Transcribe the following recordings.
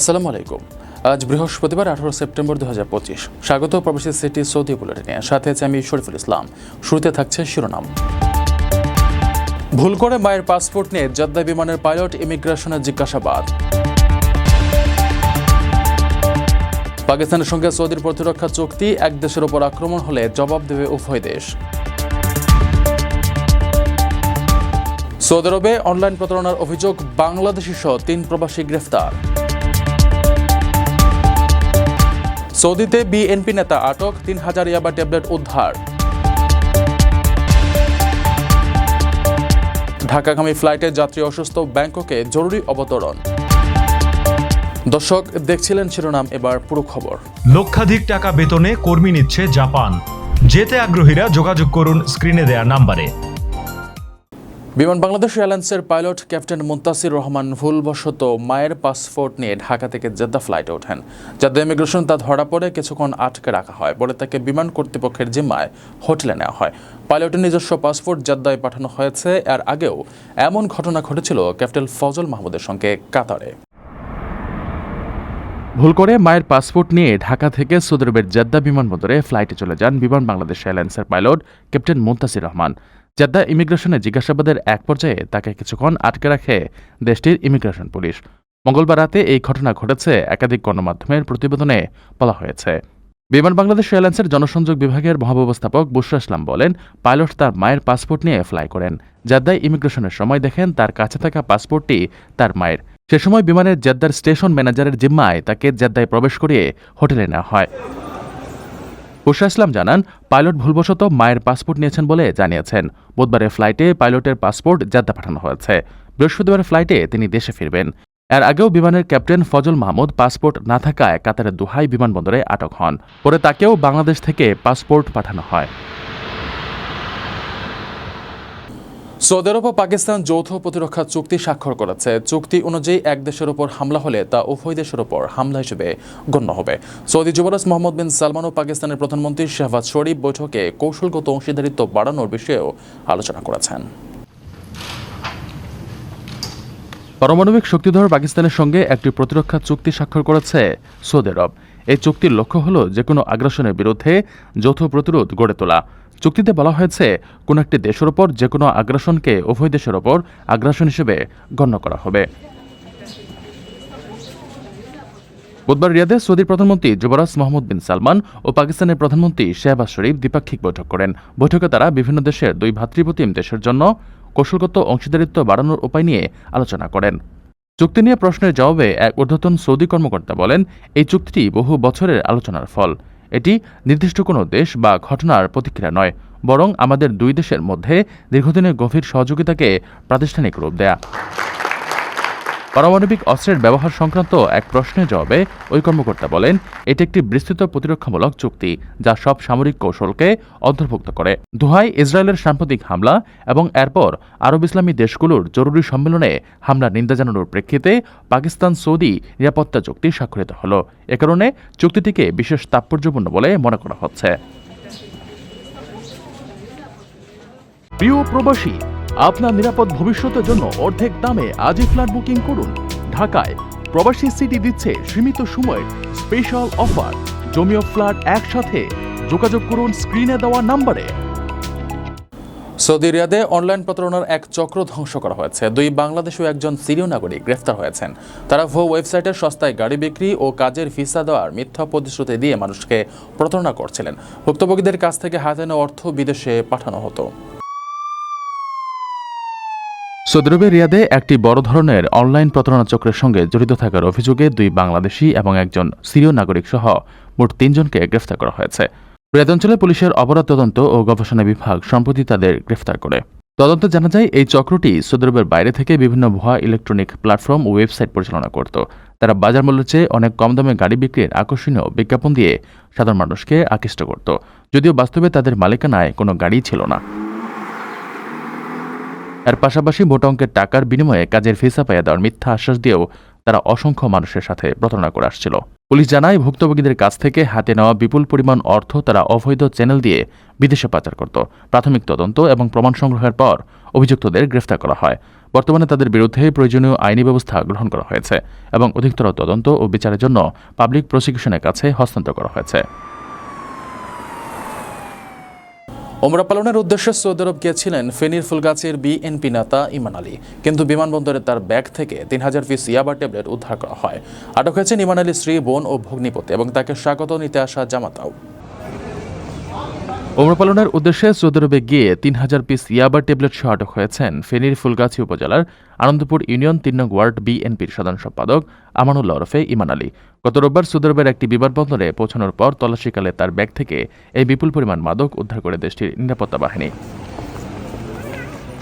আসসালামু আলাইকুম। আজ বৃহস্পতিবার, আঠারো সেপ্টেম্বর দু হাজার পঁচিশ। স্বাগত প্রবাসী সিটি সৌদি বুলেটিনে। সাথে আছে আমি শরীফুল ইসলাম। শুরুতে থাকছে শিরোনাম। ভুল করে মায়ের পাসপোর্ট নিয়ে জদ্দা বিমানের পাইলট ইমিগ্রেশনের জিজ্ঞাসাবাদ। পাকিস্তানের সঙ্গে সৌদির প্রতিরক্ষা চুক্তি, এক দেশের ওপর আক্রমণ হলে জবাব দেবে উভয় দেশ। সৌদি আরবে অনলাইন প্রতারণার অভিযোগ বাংলাদেশি সহ তিন প্রবাসী গ্রেফতার। সৌদিতে বিএনপি নেতা আটক, তিন হাজার ইয়াবা ট্যাবলেট উদ্ধার। ঢাকাগামী ফ্লাইটে যাত্রী অসুস্থ ব্যাংককে জরুরি অবতরণ। দর্শক, দেখছিলেন শিরোনাম, এবার পুরো খবর। লক্ষাধিক টাকা বেতনে কর্মী নিচ্ছে জাপান। যেতে আগ্রহীরা যোগাযোগ করুন স্ক্রিনে দেয়া নাম্বারে। বিমান বাংলাদেশ এয়ারলাইন্সের পাইলট ক্যাপ্টেন মুন্তাসির রহমান ভুলবশত মায়ের পাসপোর্ট নিয়ে ঢাকা থেকে জেদ্দা ফ্লাইটে ওঠেন। জেদ্দা ইমিগ্রেশন তা ধরা পড়ে, কিছুক্ষণ আটকে রাখা হয়। পরে তাকে বিমান কর্তৃপক্ষের জিম্মায় হোটেলে নেওয়া হয়। পাইলটের নিজস্ব পাসপোর্ট জেদ্দায় পাঠানো হয়েছে। এর আগেও এমন ঘটনা ঘটেছিল ক্যাপ্টেন ফজল মাহমুদের সঙ্গে কাতারে। ভুল করে মায়ের পাসপোর্ট নিয়ে ঢাকা থেকে সৌদি জেদ্দা বিমানবন্দরে ফ্লাইটে চলে যান বিমান বাংলাদেশ এয়ারলাইন্সের pilot captain Muntasir Rahman. Jeddah ইমিগ্রেশনে জিজ্ঞাসাবাদের এক পর্যায়ে তাকে কিছুক্ষণ আটকে রাখে দেশটির ইমিগ্রেশন পুলিশ। মঙ্গলবার রাতে এই ঘটনা ঘটেছে একাধিক গণমাধ্যমের প্রতিবেদনে বলা হয়েছে। বিমান বাংলাদেশ এয়ারলাইন্সের জনসংযোগ বিভাগের মহাব্যবস্থাপক বুশরা ইসলাম বলেন, পাইলট তার মায়ের পাসপোর্ট নিয়ে ফ্লাই করেন। জেদ্দায় ইমিগ্রেশনের সময় দেখেন তার কাছে থাকা পাসপোর্টটি তার মায়ের। সে সময় বিমানের জেদ্দার স্টেশন ম্যানেজারের জিম্মায় তাকে জেদ্দায় প্রবেশ করিয়ে হোটেলে নেওয়া হয়। বুশরা ইসলাম জানান, পাইলট ভুলবশত মায়ের পাসপোর্ট নিয়েছেন বলে জানিয়েছেন। বুধবারের ফ্লাইটে পাইলটের পাসপোর্ট জাদ্দা পাঠানো হয়েছে। বৃহস্পতিবার ফ্লাইটে তিনি দেশে ফিরবেন। এর আগেও বিমানের ক্যাপ্টেন ফজল মাহমুদ পাসপোর্ট না থাকায় কাতারের দুহাই বিমানবন্দরে আটক হন। পরে তাকেও বাংলাদেশ থেকে পাসপোর্ট পাঠানো হয়। সৌদি আরব ও পাকিস্তান যৌথ প্রতিরক্ষা চুক্তি স্বাক্ষর করেছে। চুক্তি অনুযায়ী এক দেশের উপর হামলা হলে তা উভয় দেশের উপর হামলা হিসেবে গণ্য হবে। সৌদি যুবরাজ মোহাম্মদ বিন সালমান ও পাকিস্তানের প্রধানমন্ত্রী শেহবাজ শরীফ বৈঠকে কৌশলগত অংশীদারিত্ব বাড়ানোর বিষয়েও আলোচনা করেছেন। পারমাণবিক শক্তিধর পাকিস্তানের সঙ্গে একটি প্রতিরক্ষা চুক্তি স্বাক্ষর করেছে সৌদি আরব। এই চুক্তির লক্ষ্য হল যে কোনো আগ্রাসনের বিরুদ্ধে যৌথ প্রতিরোধ গড়ে তোলা। চুক্তিতে বলা হয়েছে, কোনো একটি দেশের ওপর যে কোনো আগ্রাসনকে উভয় দেশের ওপর আগ্রাসন হিসেবে গণ্য করা হবে। বুধবার রিয়াদে সৌদির প্রধানমন্ত্রী যুবরাজ মোহাম্মদ বিন সালমান ও পাকিস্তানের প্রধানমন্ত্রী শেহবাজ শরীফ দ্বিপাক্ষিক বৈঠক করেন। বৈঠকে তারা বিভিন্ন দেশের দুই ভাতৃপ্রতিম দেশের জন্য কৌশলগত অংশীদারিত্ব বাড়ানোর উপায় নিয়ে আলোচনা করেন। চুক্তি নিয়ে প্রশ্নের জবাবে এক ঊর্ধ্বতন সৌদি কর্মকর্তা বলেন, এই চুক্তিটি বহু বছরের আলোচনার ফল। এটি নির্দিষ্ট কোনো দেশ বা ঘটনার প্রতিক্রিয়া নয়, বরং আমাদের দুই দেশের মধ্যে দীর্ঘদিনের গভীর সহযোগিতাকে প্রাতিষ্ঠানিক রূপ দেয়া। পারমাণবিক অস্ত্রের ব্যবহার সংক্রান্ত এক প্রশ্নের জবাবে ওই কর্মকর্তা বলেন, এটি একটি বিস্তৃত প্রতিরক্ষামূলক চুক্তি যা সব সামরিক কৌশলকে অন্তর্ভুক্ত করে। দোহাই ইসরায়েলের সাম্প্রতিক হামলা এবং এরপর আরব ইসলামী দেশগুলোর জরুরি সম্মেলনে হামলার নিন্দা জানানোর প্রেক্ষিতে পাকিস্তান সৌদি নিরাপত্তা চুক্তি স্বাক্ষরিত হল। এ কারণে চুক্তিটিকে বিশেষ তাৎপর্যপূর্ণ বলে মনে করা হচ্ছে। প্রিয় প্রবাসী আপনার নিরাপদ ভবিষ্যতের জন্য অর্ধেক দামে আজই ফ্ল্যাট বুকিং করুন। ঢাকায় প্রবাসী সিটি দিচ্ছে সীমিত সময়ের স্পেশাল অফার। জমিও ফ্ল্যাট একসাথে যোগাযোগ করুন স্ক্রিনে দেওয়া নাম্বারে। সৌদি রিয়াদে অনলাইন প্রতারণার এক চক্র ধ্বংস করা হয়েছে। দুই বাংলাদেশ ও একজন সিরীয় নাগরিক গ্রেফতার হয়েছেন। তারা ভো ওয়েবসাইটে সস্তায় গাড়ি বিক্রি ও কাজের ভিসা দেওয়ার মিথ্যা প্রতিশ্রুতি দিয়ে মানুষকে প্রতারণা করছিলেন। ভুক্তভোগীদের কাছ থেকে হাতে অর্থ বিদেশে পাঠানো হতো। সৌদি রিয়াদে একটি বড় ধরনের অনলাইন প্রতারণা চক্রের সঙ্গে জড়িত থাকার অভিযোগে দুই বাংলাদেশি এবং একজন সিরীয় নাগরিক সহ মোট তিনজনকে গ্রেফতার করা হয়েছে। রিয়াদ অঞ্চলে পুলিশের অপরাধ তদন্ত ও গবেষণা বিভাগ সম্প্রতি তাদের গ্রেফতার করে। তদন্তে জানা যায়, এই চক্রটি সৌদি আরবের বাইরে থেকে বিভিন্ন ভুয়া ইলেকট্রনিক প্ল্যাটফর্ম ও ওয়েবসাইট পরিচালনা করত। তারা বাজার মূল্যের চেয়ে অনেক কম দামে গাড়ি বিক্রির আকর্ষণীয় বিজ্ঞাপন দিয়ে সাধারণ মানুষকে আকৃষ্ট করত। যদিও বাস্তবে তাদের মালিকানায় কোনো গাড়ি ছিল না। এর পাশাপাশি মোটা অঙ্কের টাকার বিনিময়ে কাজের ভিসা পাইয়ে দেওয়ার মিথ্যা আশ্বাস দিয়েও তারা অসংখ্য মানুষের সাথে প্রতারণা করে আসছিল। পুলিশ জানায়, ভুক্তভোগীদের কাছ থেকে হাতে নেওয়া বিপুল পরিমাণ অর্থ তারা অবৈধ চ্যানেল দিয়ে বিদেশে পাচার করত। প্রাথমিক তদন্ত এবং প্রমাণ সংগ্রহের পর অভিযুক্তদের গ্রেফতার করা হয়। বর্তমানে তাদের বিরুদ্ধে প্রয়োজনীয় আইনি ব্যবস্থা গ্রহণ করা হয়েছে এবং অধিকতর তদন্ত ও বিচারের জন্য পাবলিক প্রসিকিউশনের কাছে হস্তান্তর করা হয়েছে। ওমরা পালনের উদ্দেশ্যে সৌদি আরব গিয়েছিলেন ফেনীর ফুলগাছের বিএনপি নেতা ইমান আলী। কিন্তু বিমানবন্দরে তার ব্যাগ থেকে তিন হাজার পিস ইয়াবা ট্যাবলেট উদ্ধার করা হয়। আটক হয়েছেন ইমান আলীর স্ত্রী, বোন ও ভগ্নিপতি এবং তাকে স্বাগত নিতে আসা জামাতাও। ওমরা পালনের উদ্দেশ্যে সৌদি আরবে গিয়ে তিন হাজার পিস ইয়াবা ট্যাবলেট সহ আটক হয়েছেন ফেনীর ফুলগাছি উপজেলার আনন্দপুর ইউনিয়ন তিন নং ওয়ার্ড বিএনপির সাধারণ সম্পাদক আমানুল্লাহ ওরফে ইমান আলী। গত রোববার সৌদি আরবের একটি বিমানবন্দরে পৌঁছানোর পর তল্লাশিকালে তার ব্যাগ থেকে এই বিপুল পরিমাণ মাদক উদ্ধার করে দেশটির নিরাপত্তা বাহিনী।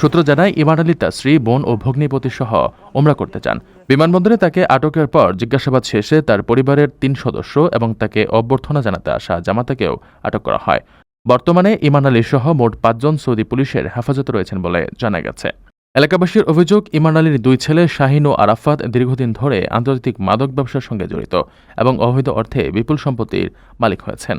সূত্র জানায়, ইমান আলী তার স্ত্রী, বোন ও ভগ্নিপতি সহ ওমরা করতে চান। বিমানবন্দরে তাকে আটকের পর জিজ্ঞাসাবাদ শেষে তার পরিবারের তিন সদস্য এবং তাকে অভ্যর্থনা জানাতে আসা জামাতাকেও আটক করা হয়। বর্তমানে ইমান আলী সহ মোট পাঁচজন সৌদি পুলিশের হেফাজতে রয়েছেন বলে জানা গেছে। এলাকাবাসীর অভিযোগ, ইমান আলীর দুই ছেলে শাহিন ও আরাফাত দীর্ঘদিন ধরে আন্তর্জাতিক মাদক ব্যবসার সঙ্গে জড়িত এবং অবৈধ অর্থে বিপুল সম্পত্তির মালিক হয়েছেন।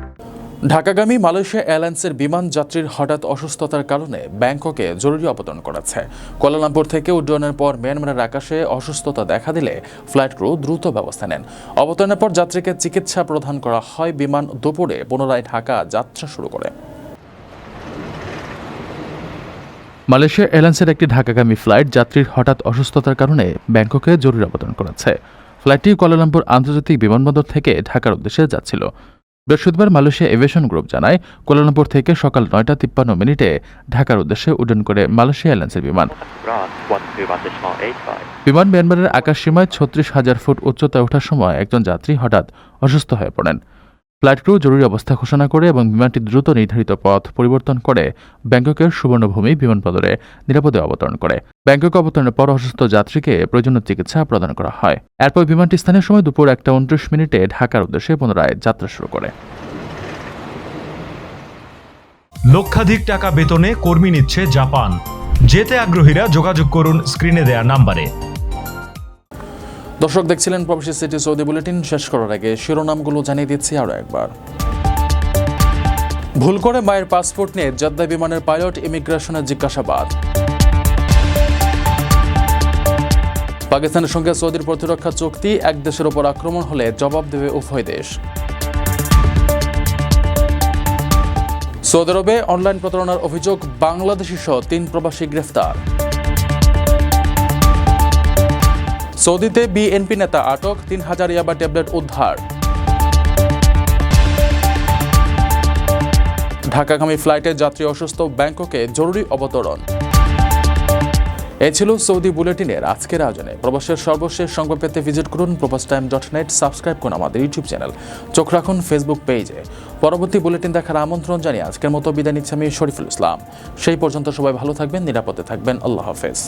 ঢাকাগামী মালয়েশিয়া এয়ারলাইন্সের বিমান যাত্রীর হঠাৎ অসুস্থতার কারণে ব্যাংককে জরুরি অবতরণ করাচ্ছে কোয়ালালামপুর থেকে উড্ডয়নের পর মিয়ানমারের আকাশে অসুস্থতা দেখা দিলে ফ্লাইট ক্রু দ্রুত ব্যবস্থা নেন। অবতরণের পর যাত্রীকে চিকিৎসা প্রদান করা হয় বিমান দুপুরে, পুনরায় ঢাকা যাত্রা শুরু করে। মালয়েশিয়া এয়ারলাইন্সের একটি ঢাকাগামী ফ্লাইট যাত্রীর হঠাৎ অসুস্থতার কারণে ব্যাংককে জরুরি অবতরণ করেছে। ফ্লাইটটি কুয়ালালামপুর আন্তর্জাতিক বিমানবন্দর থেকে ঢাকার উদ্দেশ্যে যাচ্ছিল। বৃহস্পতিবার মালয়েশিয়া এভিয়েশন গ্রুপ জানায় কোলালামপুর থেকে সকাল নয়টা তিপ্পান্ন মিনিটে ঢাকার উদ্দেশ্যে উড্ডয়ন করে মালয়েশিয়া এয়ারলাইন্সের বিমান। বিমান মিয়ানমারের আকাশ সীমায় ছত্রিশ হাজার ফুট উচ্চতায় ওঠার সময় একজন যাত্রী হঠাৎ অসুস্থ হয়ে পড়েন। ফ্লাইট ক্রু জরুরি অবস্থা ঘোষণা করে এবং বিমানটি দ্রুত নির্ধারিত পথ পরিবর্তন করে ব্যাংককের সুবর্ণভূমি বিমানবন্দরে নিরাপদে অবতরণ করে। ব্যাংকক অবতরণের পর অসুস্থ যাত্রীকে প্রয়োজনীয় চিকিৎসা প্রদান করা হয়। এরপর বিমানটি স্থানীয় সময় দুপুর একটা উনত্রিশ মিনিটে ঢাকার উদ্দেশ্যে পুনরায় যাত্রা শুরু করে। লক্ষাধিক টাকা বেতনে কর্মী নিচ্ছে জাপান। যেতে আগ্রহীরা যোগাযোগ করুন স্ক্রিনে দেয়া নাম্বারে। দর্শক দেখছিলেন প্রবাসী সিটি সৌদি বুলেটিন। শেষ করার আগে শিরোনামগুলো জানিয়ে দিচ্ছি আরও একবার। ভুল করে মায়ের পাসপোর্ট নিয়ে জেদ্দা বিমানের পাইলট ইমিগ্রেশনের জিজ্ঞাসাবাদ। পাকিস্তানের সঙ্গে সৌদির প্রতিরক্ষা চুক্তি, এক দেশের ওপর আক্রমণ হলে জবাব দেবে উভয় দেশ। সৌদি আরবে অনলাইন প্রতারণার অভিযোগ বাংলাদেশি সহ তিন প্রবাসী গ্রেফতার। সৌদিতে বিএনপি নেতা আটক, তিন হাজার ইয়াবা ট্যাবলেট উদ্ধার। ঢাকাগামী ফ্লাইটে যাত্রী অসুস্থ ব্যাংককে জরুরি অবতরণ। এ ছিল সৌদি বুলেটিনের আজকের আয়োজনে। প্রবাসের সর্বশেষ সংবাদ পেতে ভিজিট করুন প্রবাস টাইম ডট নেট সাবস্ক্রাইব করুন আমাদের ইউটিউব চ্যানেল। চোখ রাখুন ফেসবুক পেজে। পরবর্তী বুলেটিন দেখার আমন্ত্রণ জানিয়ে আজকের মতো বিদায় নিচ্ছি আমি শরীফুল ইসলাম। সেই পর্যন্ত সবাই ভালো থাকবেন, নিরাপদে থাকবেন। আল্লাহ হাফেজ।